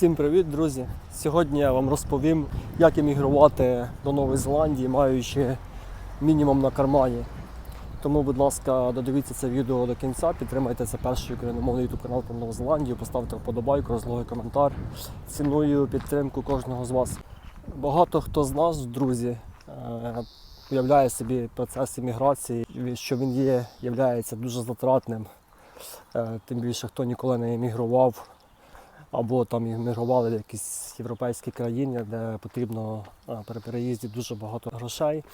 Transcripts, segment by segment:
Всім привіт, друзі! Сьогодні я вам розповім, як емігрувати до Нової Зеландії, маючи мінімум на кармані. Тому, будь ласка, додивіться це відео до кінця, підтримайте це перший україномовний YouTube канал про Нову Зеландію, поставте вподобайку, розлогий коментар. Ціную підтримку кожного з вас. Багато хто з нас, друзі, е, уявляє собі процес еміграції, що він є, являється дуже затратним. Е, Тим більше хто ніколи не емігрував або там іммігрували в якісь європейські країни, де потрібно е, при переїзді дуже багато грошей.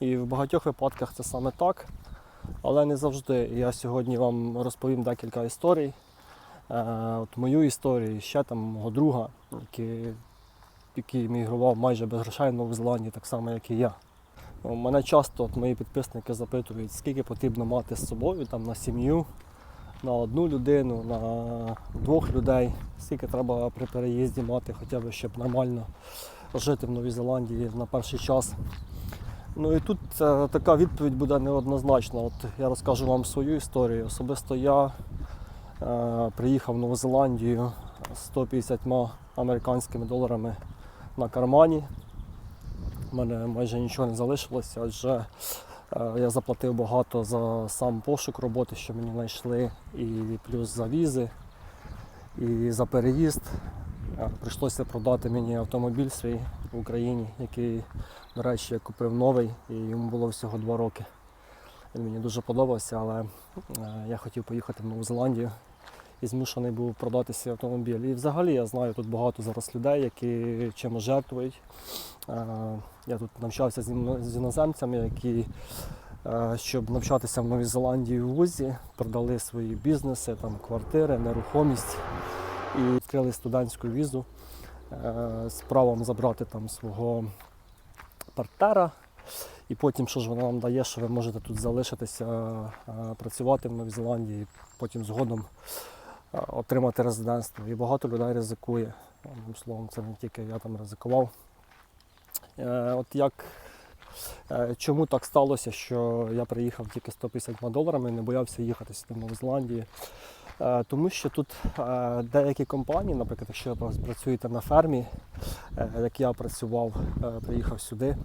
І в багатьох випадках це саме так, але не завжди. Я сьогодні вам розповім декілька історій. Е, От мою історію, ще там мого друга, який, який емігрував майже без грошей в Нову Зеландію, так само, як і я. Ну, Мене часто от, мої підписники запитують, скільки потрібно мати з собою там, на сім'ю, на одну людину, на двох людей, скільки треба при переїзді мати, хоча б щоб нормально жити в Новій Зеландії на перший час. Ну і тут е, така відповідь буде неоднозначна. От я розкажу вам свою історію. Особисто я е, приїхав в Нову Зеландію з 150 американськими доларами на кармані. У мене майже нічого не залишилося, адже Я заплатив багато за сам пошук роботи, що мені знайшли, і плюс за візи, і за переїзд. Е, Прийшлося продати мені автомобіль свій в Україні, який, до речі, я купив новий, і йому було всього два роки. Він мені дуже подобався, але е, я хотів поїхати в Нову Зеландію і змушений був продати свій автомобіль. І взагалі я знаю тут багато зараз людей, які чимось жертвують. Е, Я тут навчався з іноземцями, які, е, щоб навчатися в Новій Зеландії в вузі, продали свої бізнеси, там, квартири, нерухомість і відкрили студентську візу е, з правом забрати там свого партнера. І потім, що ж вона вам дає, що ви можете тут залишитися, працювати в Новій Зеландії, потім згодом отримати резидентство. І багато людей ризикує. Одним словом, це не тільки я там ризикував. Е, От як е, чому так сталося, що я приїхав тільки 150 доларами і не боявся їхати сюди в Нову Зеландію? Е, Тому що тут е, деякі компанії, наприклад, якщо ви працюєте на фермі, е, як я працював, е, приїхав сюди.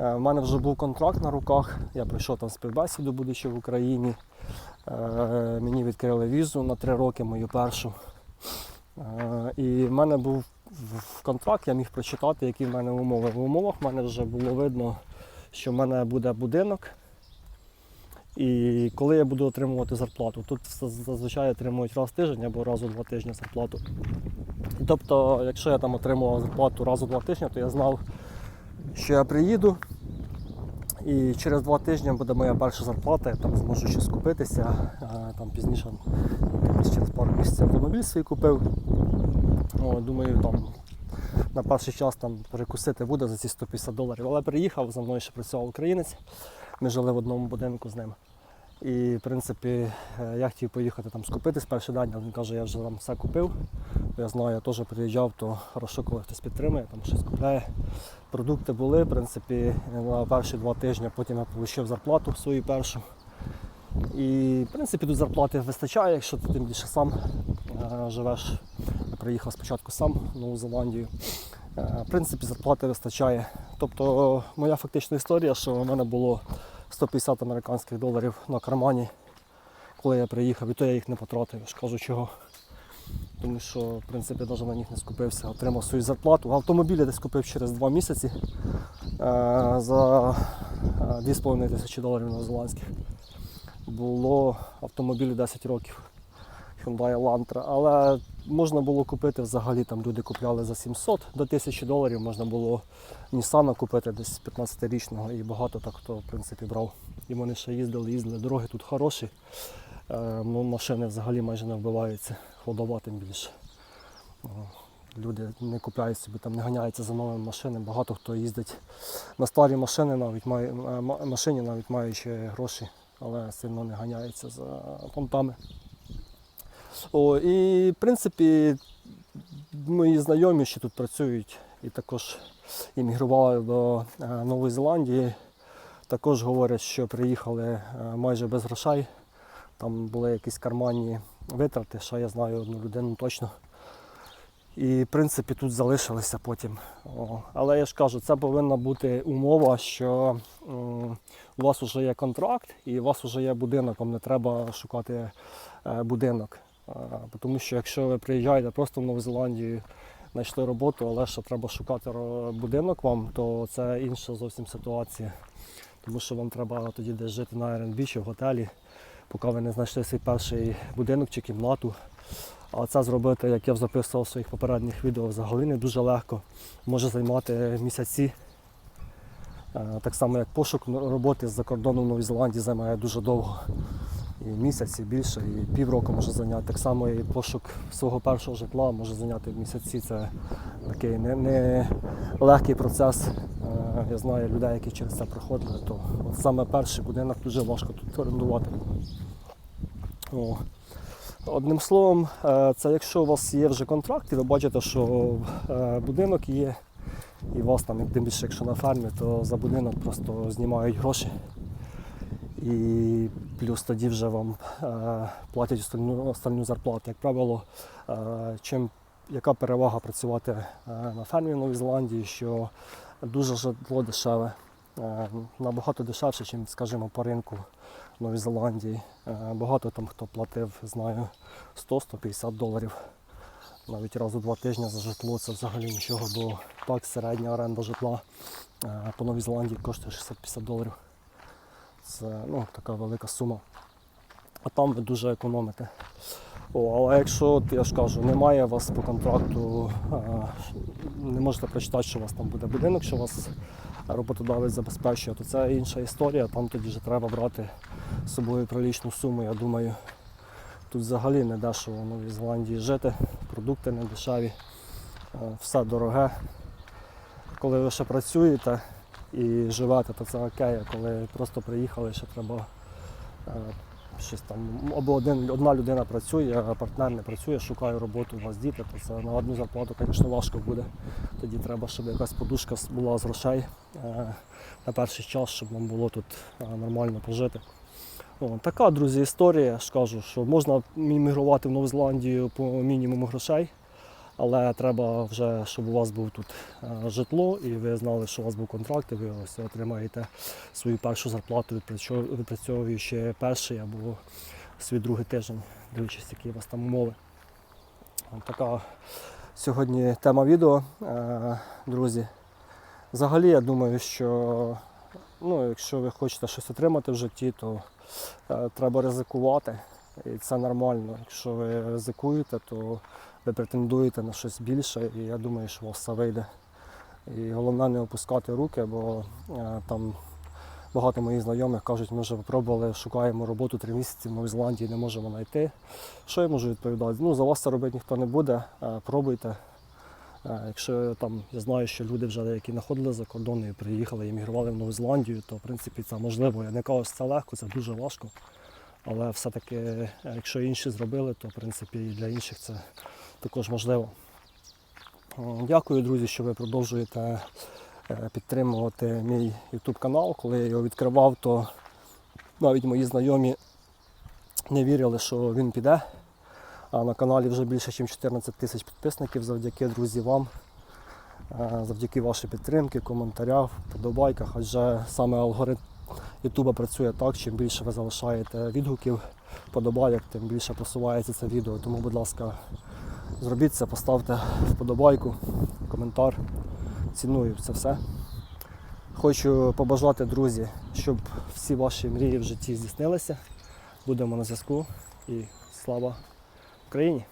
е, У мене вже був контракт на руках, я прийшов там співбесіду, будучи в Україні. Е, Мені відкрили візу на три роки, мою першу. Е, І в мене був в- в контракт, я міг прочитати, які в мене умови. В умовах в мене вже було видно, що в мене буде будинок. І коли я буду отримувати зарплату, тут зазвичай отримують раз в тиждень або раз у два тижні зарплату. Тобто, якщо я там отримував зарплату раз у два тижні, то я знав, що я приїду. І через два тижні буде моя перша зарплата, я там зможу щось купитися. Там пізніше через пару місяців автомобіль свій купив. О, думаю, там на перший час там перекусити буде за ці 150 доларів. Але приїхав, за мною ще працював українець. Ми жили в одному будинку з ним. І, в принципі, е, я хотів поїхати там скупитись перший день, але він каже, я вже там все купив. Я знаю, я теж приїжджав, то хорошо, коли хтось підтримує, там щось купляє. Продукти були, в принципі, на перші два тижні, потім я отримав зарплату свою першу. І, в принципі, тут зарплати вистачає, якщо ти тим більше сам е, живеш. Я приїхав спочатку сам в Нову Зеландію. Е, В принципі, зарплати вистачає. Тобто, моя фактична історія, що в мене було 150 американських доларів на кармані, коли я приїхав, і то я їх не потратив. Я кажу чого. Тому що, в принципі, навіть на них не скупився, отримав свою зарплату. Автомобіль я десь купив через 2 місяці е, за е, 2,5 тисячі доларів новозеландських. Було автомобілі 10 років. Hyundai Elantra, але можна було купити взагалі, там люди купляли за 700 до 1000 доларів, можна було Nissan купити десь 15-річного і багато так хто в принципі брав. І вони ще їздили, їздили. Дороги тут хороші, е, ну, машини взагалі майже не вбиваються, ходова тим більше. Люди не купляють собі, там не ганяються за новими машинами. Багато хто їздить на старі машини, навіть має, машині, навіть маючи гроші, але сильно не ганяються за понтами. О, і в принципі мої знайомі, що тут працюють і також іммігрували до е, Нової Зеландії, також говорять, що приїхали е, майже без грошей. Там були якісь карманні витрати, що я знаю одну людину точно. І, в принципі, тут залишилися потім. О, але я ж кажу, це повинна бути умова, що у вас вже є контракт і у вас вже є будинок, вам не треба шукати е, будинок. Тому що якщо ви приїжджаєте просто в Нову Зеландію, знайшли роботу, але ще треба шукати будинок вам, то це інша зовсім ситуація. Тому що вам треба тоді десь жити на Airbnb чи в готелі, поки ви не знайшли свій перший будинок чи кімнату. А це зробити, як я записував в своїх попередніх відео, взагалі не дуже легко. Може займати місяці. Е, Так само, як пошук роботи з-за кордону в Новій Зеландії займає дуже довго. І місяць, і більше, і півроку може зайняти. Так само і пошук свого першого житла може зайняти місяці. Це такий не, не легкий процес. Е, Я знаю людей, які через це проходили, то от саме перший будинок дуже важко тут орендувати. О. Одним словом, е, це якщо у вас є вже контракт, і ви бачите, що е, будинок є, і у вас там, тим більше, якщо на фермі, то за будинок просто знімають гроші. І плюс тоді вже вам е, платять остальну, остальну зарплату. Як правило, е, чим яка перевага працювати е, на фермі в Новій Зеландії, що дуже житло дешеве, е, набагато дешевше, ніж, скажімо, по ринку в Новій Зеландії. Е, Багато там хто платив, знаю, 100-150 доларів. Навіть раз у два тижні за житло це взагалі нічого, бо так середня оренда житла е, по Новій Зеландії коштує 650 доларів. Це ну, така велика сума. А там ви дуже економите. О, але якщо, я ж кажу, немає вас по контракту, не можете прочитати, що у вас там буде будинок, що вас роботодавець забезпечує, то це інша історія. Там тоді вже треба брати з собою прилічну суму, я думаю. Тут взагалі не дешево в Новій Зеландії жити, продукти не дешеві, е, все дороге. Коли ви ще працюєте і живете, то це окей, а коли просто приїхали, ще треба е, щось там, або один, одна людина працює, а партнер не працює, шукає роботу, у вас діти, то це на одну зарплату, звісно, важко буде. Тоді треба, щоб якась подушка була з грошей е, на перший час, щоб вам було тут е, нормально пожити. О, така, друзі, історія. Я ж кажу, що можна мігрувати в Нову Зеландію по мінімуму грошей, але треба вже, щоб у вас був тут е, житло, і ви знали, що у вас був контракт, і ви ось отримаєте свою першу зарплату, відпрацьовуючи перший або свій другий тиждень, дивлячись, які у вас там умови. Така сьогодні тема відео, е, друзі. Взагалі, я думаю, що ну, якщо ви хочете щось отримати в житті, то е, треба ризикувати. І це нормально. Якщо ви ризикуєте, то ви претендуєте на щось більше, і я думаю, що у вас все вийде. І головне не опускати руки, бо е, там багато моїх знайомих кажуть, ми вже пробували, шукаємо роботу три місяці в Новій Зеландії, не можемо знайти. Що я можу відповідати? Ну, за вас це робити ніхто не буде, е, пробуйте. Е, Якщо там я знаю, що люди вже які знаходили за кордоном і приїхали і мігрували в Нову Зеландію, то в принципі це можливо. Я не кажу, що це легко, це дуже важко. Але все-таки, е, якщо інші зробили, то в принципі і для інших це також можливо. Е, Дякую, друзі, що ви продовжуєте е, підтримувати мій YouTube канал. Коли я його відкривав, то навіть мої знайомі не вірили, що він піде. А на каналі вже більше, ніж 14 тисяч підписників завдяки друзі вам, е, завдяки вашій підтримці, коментарях, подобайках. Адже саме алгоритм Ютуба працює так, чим більше ви залишаєте відгуків, подобайок, тим більше просувається це відео. Тому, будь ласка, зробіть це, поставте вподобайку, коментар. Ціную це все. Хочу побажати, друзі, щоб всі ваші мрії в житті здійснилися. Будемо на зв'язку і слава Україні!